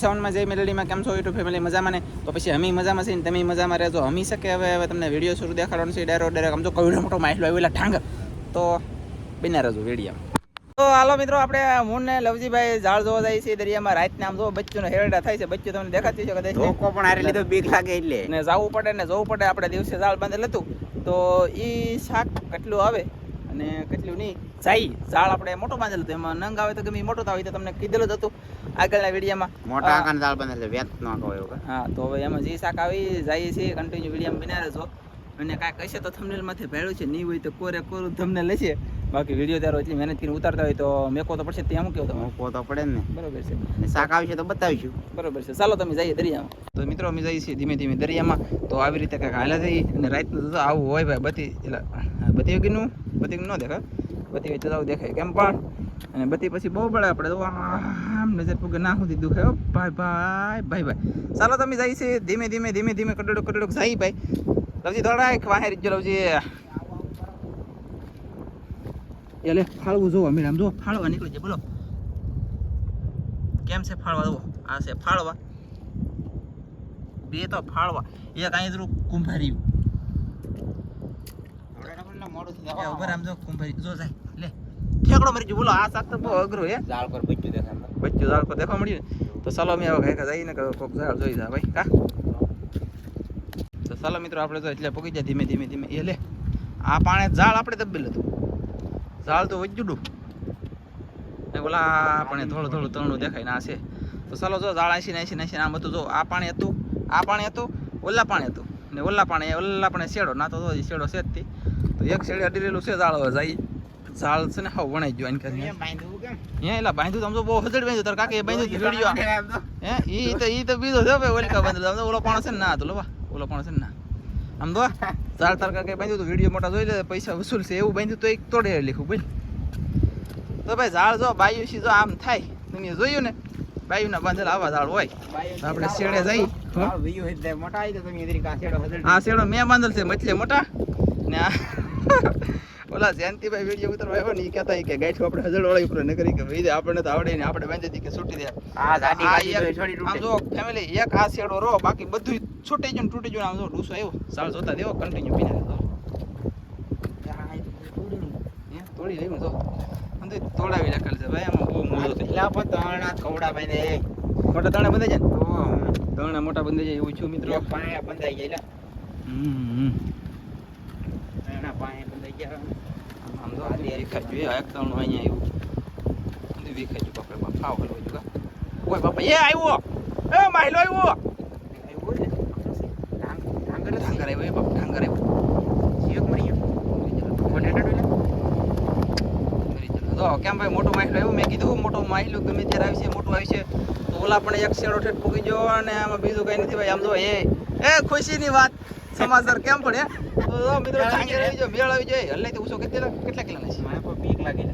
સાઉન્ડમાં જય મેલેડીમાં કેમ છો? યુટ્યુબ ફેમિલી મજામાં ને? તો પછી અમે મજામાં છે ને તમે મજામાં રહેજો. હમી શકે હવે હવે તમને વીડિયો શરૂ દેખાડવાનો છે ડાયરો ડાયરેક્ટ આમ તો કવડો મોટો માહિલો આવેલા ઠાંગ. તો બિના રહેજો વીડિયો. તો હાલો મિત્રો આપણે હું ને લવજીભાઈ ઝાડ જોવા જાય છે દરિયામાં. રાતને આમ જો બચ્ચુનો હેરડા થાય છે. બચ્ચું તમને દેખાતી છે કદાચ? ધોકો પણ હારી લીધો બીક લાગે એટલે. ને જવું પડે ને જવું પડે આપણે દિવસે ઝાડ બાંધેલ હતું તો એ શાક કેટલું આવે? અને કેટલું નહીં જાય ઝાડ આપણે મોટો બાંધેલું હતો. એમાં નંગ આવે તો ગમે મોટો થાય તો તમને કીધેલું જ હતું આગળના વિડીયોમાં. મોટા આકાન ઝાડ બાંધેલો વેત નો કહો હા તો હવે એમાં જે શાક આવી જાય છે કન્ટિન્યુ વીડિયો બિના રહેજો. અને કાંઈક કહેશે તો થંબનેલમાંથી ભેળું છે નહીં હોય તો કોરે કોરું તમને લેશે. બાકી વીડિયો ત્યારે એટલી મહેનત કરીને ઉતારતા હોય તો મેકો તો પડશે ત્યાં મૂક્યો તમે મેકો તો પડે ને. બરોબર છે. અને શાક આવશે તો બતાવીશું. બરોબર છે. ચાલો તમે જઈએ દરિયામાં. તો મિત્રો અમે જઈએ છીએ ધીમે ધીમે દરિયામાં. તો આવી રીતે કાંઈક હાલે જઈએ અને રાતનું તો આવું હોય ભાઈ બધી એટલે બધી વગીનું બધી ન દેખાય. બધી આવું દેખાય કેમ પણ? અને બધી પછી બહુ પડે આપણે તો આમ નજર પગે, ના સુધી દુખે. ભાઈ ભાઈ ભાઈ ભાઈ. ચાલો તમે જાય છે ધીમે ધીમે ધીમે ધીમે, કડડો કડડો જાય ભાઈ. લવજી, દોડાય વાહે રીજો લવજી. એટલે ફાળવું જોવો મેડમ જો, ફાળવા નીકળી જાય, બોલો. કેમ છે ફાળવા, જુઓ. આ છે ફાળવા. બે તો ફાળવા. એક અહીં જરૂર કુંભાર્યું. મોડું એ ઊભા રહે આમ જો કુંભારી જો જાય. લે. ઠેકડો મરી ગયો બોલો આ શાક તો બહુ અઘરું હે. ઝાડ પર બચ્યું દેખાય બચ્ચું ઝાડ પર દેખવા મળ્યું તો ચાલો અમે હવે કાંઈક જઈને કોઈક ઝાડ જોઈ જા ભાઈ. કા? તો ચાલો મિત્રો આપણે તો એટલે પગી જાય ધીમે ધીમે ધીમે. એ લે. આ પાણે ઝાડ આપણે દબેલું હતું ઝાડ તો વજ્જુડું ને ઓલા આપણે થોડું થોડું તણું દેખાય ના છે. તો ચાલો જો ઝાડ આસી નાસી નાસી આમ હતું જો આ પાણી હતું આ પાણી હતું ઓલા પાણી હતું. ને ઓલા પાણી ઓલા પાણી શેડો. ના તો શેડો છે જ એક શેડે અડીરેલું છે ઝાડ હવે જાય. ઝાડ છે ને હાવ વણાઈ ગયો આને કરીને હે એલા બાંધ્યું તો તો બહુ હજડ બાંધ્યું તાર કાકે બાંધ્યું વીડિયો હે ઈ તો ઈ તો બીજો છે ભાઈ ઓલકા બાંધેલો આમ ઓલો પાણો છે ને ના તો લો ઓલો પાણો છે ને ના. આમ તો ચાર તાર કાકે બાંધ્યું તો વીડિયો મોટા જોઈ લે પૈસા વસૂલ છે એવું બાંધ્યું તો એક તોડે લીખું ભાઈ તો ભાઈ ઝાડ જો બાયુ છે જો આમ થાય તમે જોયું ને બાયુના બાંધેલા આવા ઝાડ હોય. આપણે શેડે જઈ હા. તમે શેડો મેં બાંધેલ છે મચલે મોટા. ને આ ઓલા જયંતિભાઈ વીડિયો ઉતરવા આવ્યો ને એ કહેતા કે ગાઈઠ આપણે હજડ વાળી ઉપર ન કરી કે ભાઈ આપણને તો આવડે ને આપણે બાંધી કે છૂટી દે આ ગાડી ગાડી છોડી આમ જો ફેમિલી એક આ શેડો રો બાકી બધું છૂટી ગયું તૂટી ગયું આમ જો ડૂસો આવ્યો. સાલ જોતા દેવો કન્ટિન્યુ પીને. તોડી લેવું જો. તોડાવી રાખેલ છે ભાઈ આમાં બહુ મોડો થઈ લા પણ તણા ત્રણ ભાઈ ને મોટા તણા બંધાઈ જાય તો તણા મોટા બંધાઈ જાય એવું છું મિત્રો. પાયા બંધાઈ ગયા હમ. પાયા બંધાઈ ગયા આમ તો આ હારી જોઈએ આ એક દાણું અહીંયા બધું દેખાય છે બાપરે બાપ ખાવ હલવો ઓય બાપા એ આવ્યો એ માહિલો આવ્યો એવું ઢાંગર આવ્યો બાપ ઢાંગર આવ્યો જીવક મરી ગયો. તો કેમ ભાઈ મોટો માહિલો આવ્યો મેં કીધું મોટો માહિલો ગમે ત્યારે આવી છે મોટું આવી છે તો ઓલા પણ એક શેડો ઠેઠ પૂકી ગયો અને આમાં બીજું કઈ નથી ભાઈ. આમ જો એ એ ખુશીની વાત સમાચાર કેમ પડે તો મિત્રો ઢાંગર આવી જાય મેળ આવી જાય. હલ્લે તો ઉસો કેટલા કેટલા કિલો છે? મને કોઈ બીક લાગી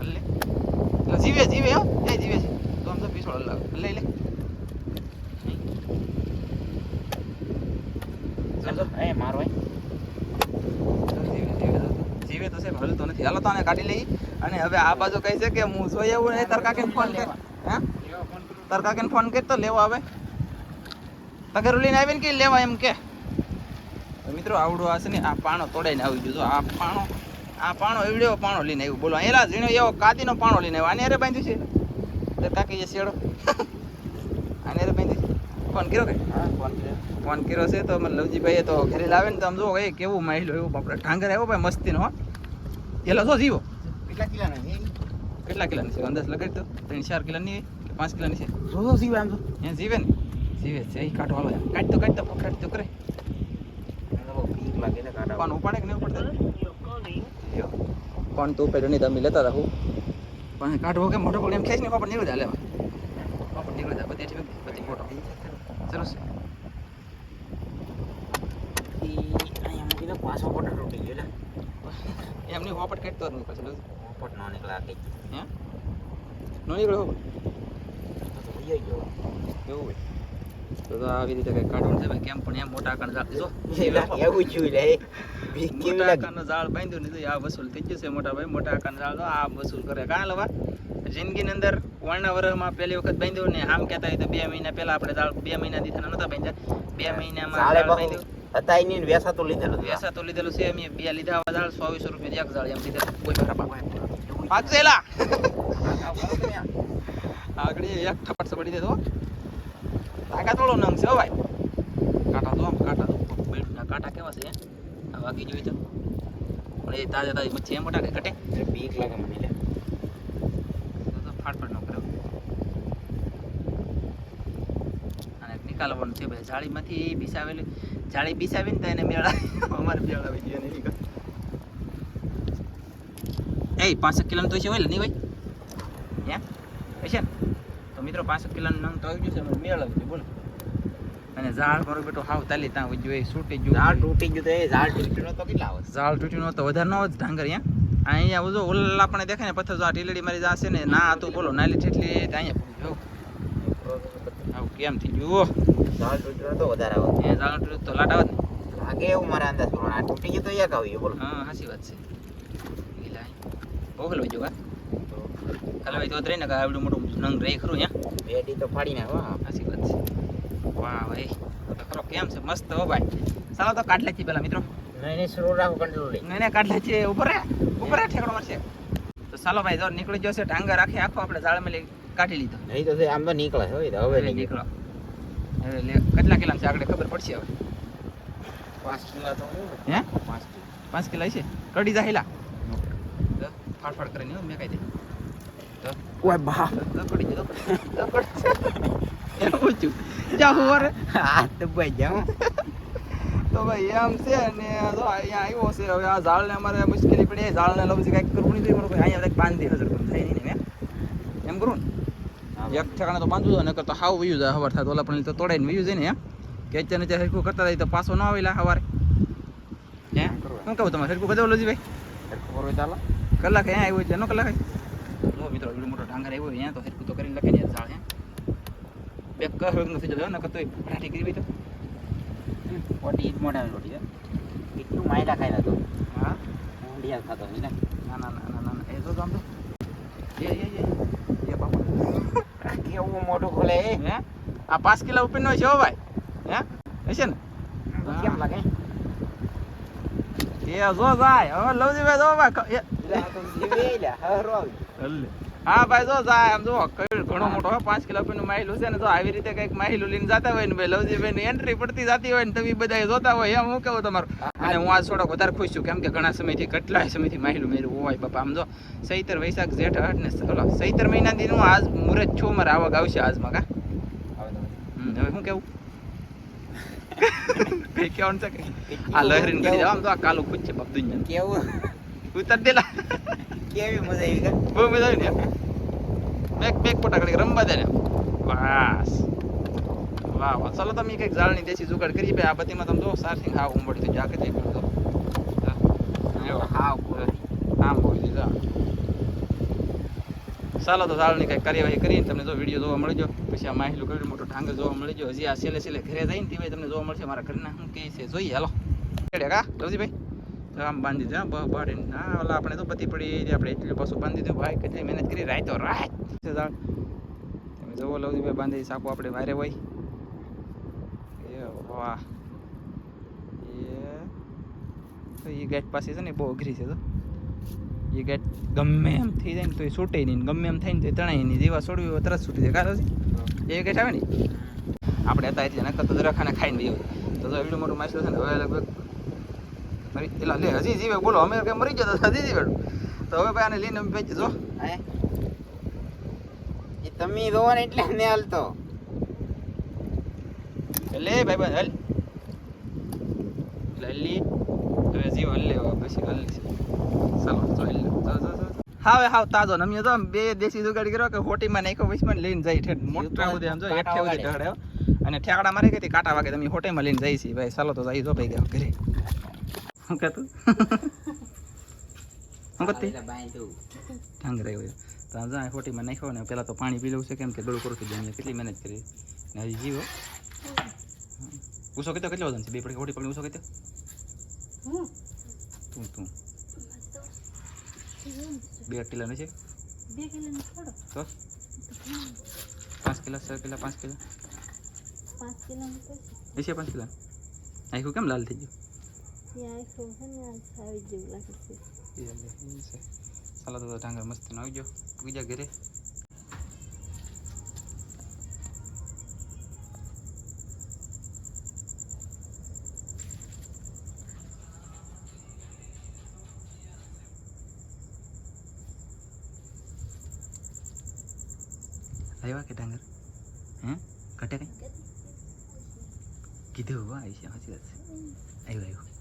હલ્લે. તો જીવે જીવે હો. એ જીવે છે. તો આમ તો પીછોડ હલાવે હલ્લે લે એ મારો જીવે તો. પણ હલતો નથી. હાલો તો આને કાઢી લઈ. અને હવે આ બાજુ કહે છે કે હું જોઈ આવું ને તાર કાકે ફોન કર. હા? તાર કાકાને ફોન કરી તો લેવા આવે. તગર લઈને આવીને કે લેવા એમ કે? મિત્રો આવડો હશે ને આ પાણો તોડાઈને આવી ગયો. આ પાણો આ પાણો એવડો પાણો લઈને આવ્યો. બોલો એલા ઝીણો એવો કાદીનો પાણો લઈને આવ્યો. આને અરે બાંધ્યું છે? તો કાકી જે શેડો આને અરે બાંધ્યું છે? ફોન કર્યો કે? હા ફોન કર્યો. છે તો મને લવજીભાઈએ તો ઘરે લાવે ને તો આમ જો એ કેવું માહિલો એવું બાપરે ઢાંગર આવ્યો ભાઈ મસ્તીનો હો. એલો શું જીવો. કેટલા કિલાના છે? કેટલા કિલોની છે? અંદાજ લગાડી તો ત્રણ ચાર કિલોની કે પાંચ કિલોની છે? જો જો જીવ આમ તો એ જીવે ને? જીવે છે. એ કાઢો હાલો. કાઢતો કાઢતો કાઢ તો કાઢ તો કરે. બીક લાગે ને કાઢા ફોન ઉપાડે કે નહીં ઉપાડતા? તો ઉપાડ્યો નહીં તમે લેતા હું પણ કાઢવો કે મોટો પકડી એમ ખેંચ ને પાપડ નીકળી જાય લેવા પાપડ નીકળી જાય બધી બધી ફોટો સરસ. પાછો પોટર તૂટી ગયો એમની પોપટ જ નહીં પછી પોપટ નો નીકળા કે હે? નો નીકળ્યો હોપટ? તો વયો ગયો. એવું હોય. તો આવી રીતે કઈ કાઢવાનું છે કેમ પણ એમ મોટા આકારનું ઝાડ એવું છું લે. મોટા આકારનું ઝાડ બાંધ્યું ને આ વસૂલ થઈ જશે મોટા ભાઈ મોટા આકારનું ઝાડ આ વસૂલ કરે. કાં લવા? જિંદગીની અંદર વર્ણ વર્ષમાં પહેલી વખત બાંધ્યું ને આમ કહેતા હોય તો બે મહિના પહેલા આપણે ઝાડ બે મહિના દીથાના નતા બાંધ્યા. બે મહિનામાં બાંધ્યું. હતા ઈ વેસાતું લીધેલું લીધેલું છે અમે બે લીધા ઝાડ ચોવીસો રૂપિયા એક ઝાડ એમ લીધેલું. કોઈ ખરાબ આગળ એક દેતો તાકાત વાળો નંગ છે ભાઈ. કાંટા તો આમ કાંટા તો બેડના કાંટા કેવા છે આ વાગી જોઈ તો. પણ એ તાજા તાજી મચ્છી એમ મોટા કે કટે બીક લાગે મને લે. ફાટફાટ ન કરો. અને નિકાલવાનું છે ભાઈ. જાળીમાંથી બિસાવેલી જાળી બિસાવીને તો એને મેળા અમારે મેળાવી ગયો ને નીકળ એ પાંસઠ કિલોનું તો છે હોય નહીં ભાઈ હે? હશે ને? મિત્રો પાંસઠ કિલોનું નામ તો આવી ગયું છે મને મેળાવી ગયું બોલો અને ઝાડ મારો બેટો હાવ તાલી ત્યાં વજ્યું એ છૂટી ગયું. ઝાડ તૂટી ગયું તો એ ઝાડ તૂટ્યું નતો કેટલા આવે ઝાડ તૂટ્યું નહોતો વધારે નો જ ઢાંગર અહીંયા અહીંયા જો ઓલા પણ દેખાય ને પથ્થર જો આ ટીલડી મારી જાશે ને ના હતું બોલો નાલી ઠેટલી તો અહીંયા આવું કેમ થઈ ગયું ઝાડ તૂટ્યું તો વધારે આવે એ ઝાડ તૂટ્યું તો લાટ આવે ને. લાગે એવું મારા અંદાજ પ્રમાણે. આ તૂટી ગયું તો એક આવ્યું બોલો. હા સાચી વાત છે. ગીલા બહુ હલવાઈ ભાઈ તો ને આવડું મોટું નંગ રહી ખરું અહીંયા બેડી તો ફાડી ના હા. સાચી વાત છે? વાહ ભાઈ તો ખરો કેમ છે? મસ્ત હો ભાઈ. ચાલો તો કાઢ લેતી પેલા મિત્રો. નહીં નહીં શરૂ રાખો કંટ્રોલ નહીં નહીં કાઢ છે ઉપર ઉપર ઠેકડો મારશે. તો ચાલો ભાઈ જો નીકળી જશે ટાંગર રાખે આખો આપણે લઈ કાઢી લીધો. નહીં તો આમ તો નીકળે છે હોય તો હવે હવે નીકળો. હવે કેટલા કિલા છે? આગળ ખબર પડશે હવે. પાંચ કિલા તો હે? પાંચ કિલો. પાંચ કિલા છે કડી જાહેલા ફાડફાડ કરીને મેં કહી દે. ઓય બા તો. કડી જતો તો કડી એમ પૂછ્યું જા હું રે આ તો ભાઈ જાઉં. તો ભાઈ એમ છે ને જો અહીંયા આવ્યો છે. હવે આ ઝાડને અમારે મુશ્કેલી પડી. ઝાડને લઉં છે કંઈક કરવું નહીં મારું અહીંયા કંઈક બાંધી હજર કરું થાય નહીં મેં એમ કરું ને? એક ઠેકાણે તો બાંધું નકર તો હાવ વયું જાય હવાર થાય તો. ઓલા પણ તો તોડાઈને વયું જાય ને એમ. કે અત્યારે અત્યારે હરખું કરતા થાય તો પાછો ન આવેલા હવારે. હે? શું કહું તમારે? હરખું કદાચ લોજી ભાઈ ખબર કરવું ચાલો કલાક અહીંયા આવ્યો છે નો કલાક જો મિત્રો એટલો મોટો ડાંગર આવ્યો અહીંયા તો હરખું તો કરીને લખે ને ઝાડ હે. બે કહ નથી જતો નકર તો ફટાટી કરી તો પોટી ઈજ મોઢાની રોટી છે એટલું માયલા ખાઈ તો. હા? ઊંડિયા ખાતો ને. ના ના ના ના ના એ જો આમ તો. એ એ એ. એ બાપુ. કેવું મોટું ખોલે હે? આ પાંચ કિલો ઉપરનો છે હો ભાઈ. હે? હશે ને? કેમ લાગે? એ જો જાય હવે લવજીભાઈ જો ભાઈ હા ભાઈ જો જાય આમ જો ઘણો મોટો હોય પાંચ કિલો ઉપરનું માહિલું છે ને જો આવી રીતે કંઈક માહિલું લઈને જતા હોય ને ભાઈ લવજીભાઈ ની એન્ટ્રી પડતી જતી હોય ને તમે બધા જોતા હોય. એમ હું કેવું તમારું? અને હું આ થોડોક વધારે ખુશ છું કેમ કે ઘણા સમયથી કેટલાય સમયથી માહિલું મેળવું હોય બાપા આમ જો. સૈતર વૈશાખ જેઠ અઠ ને ચલો સૈતર મહિના દિન હું આજ મુહૂર્ત છું મારે આવક આવશે આજમાં કા? હવે શું કેવું? કઈ કેવાનું છે આ લહેરીને કરી જાવ આમ તો આ કાલું ખુદ છે બાપ કેવું? ઉતાર દેલા. કેવી મજા આવી ગઈ? બહુ મજા આવી ને બેક બેક પોટા કરી રમવા દે ને બસ. વાહ વાહ. ચાલો તમે કંઈક ઝાડની દેશી જુગાડ કરી ભાઈ. આ બતીમાં તમે જો સારથી હા ઉંબડી તો. જાકે જઈ પડતો હાવ આમ બોલી દીધા ચાલો તો ઝાડની કઈ કાર્યવાહી કરીને તમને જો વીડિયો જોવા મળી ગયો. પછી આ માહિલું કર્યું મોટો ઢાંગર જોવા મળી ગયો. હજી આ સેલે છેલ્લે ઘરે જઈને તે તમને જોવા મળશે. મારા ઘરના શું કહે છે જોઈએ. હાલો. કા લવજીભાઈ આમ બાંધી દીધું, હા બાડીને હા, ઓલા આપણે તો બધી પડી આપણે એટલું પાછું બાંધી દીધું, ભાઈ કેટલી મહેનત કરી રાય તો રાય છે ઝાડ તમે જોવો લવજીભાઈ બાંધી સાપો આપણે વારે હોય. એ વાહ એ એ ગેટ પાસે છે ને બહુ અઘરી છે તો એ ગેટ ગમે એમ થઈ જાય ને, તો એ છૂટે નહીં. ગમે એમ થાય ને, તો તણાય નહીં. જેવા છોડવી હોય તરત છૂટી જાય. કારણ એ ગેટ આવે ને? આપણે હતા એટલે નકર તો દરખાને ખાઈને ગયો તો એટલું મોટું માછલું છે ને, હવે લગભગ મરી લે હજી જીવે બોલો અમે કે મરી જતા હજી જીવે તો હવે ભાઈ આને લઈને અમે પહોંચી જો. એ તમે જોવો ને એટલે ને હાલતો. લે ભાઈ ભાઈ હલ. લલી હવે જીવ હલ લેવા પછી હલ ચાલો તો હલ હા. હાવે હાવ તાજો નમ્યો તો બે દેશી જુગાડ કર્યો કે હોટીમાં નાખ્યો વચમાં લઈને જાય ઠેઠ મોટા સુધી આમ જો હેઠે વગાડે. અને ઠેકડા મારે કે કાંટા વાગે તમે હોટેલમાં લઈને જઈશી ભાઈ ચાલો તો જઈ જો ભાઈ ગયો ઘરે. શું કહેતું શું કરતી. ઢંગ રહ્યો તો આ જાય નાખ્યો ને પહેલાં તો પાણી પી લઉં છે કેમ કે ગળું કરું છું જાય કેટલી મહેનત કરી ને હજી જીવો ઉસો કીધો કેટલો વજન છે બે પડી ખોટી પડી ઉસો કીધો તું તું બે કિલો નથી બે તો તો પાંચ કિલો છ કિલો પાંચ કિલો પાંચ કિલોનો તો એસી પાંચ કિલો આખું કેમ લાલ થઈ ગયું ત્યાં આખું છે ને આ આવી જેવું લાગે છે એ લે, એ છે ચાલો તો ટાંગર મસ્ત આવી ગયો બીજા ઘરે આવ્યા કે ડાંગર હે ઘટે કઈ કીધું હો આવી છે સાચી વાત છે આવ્યું આવ્યું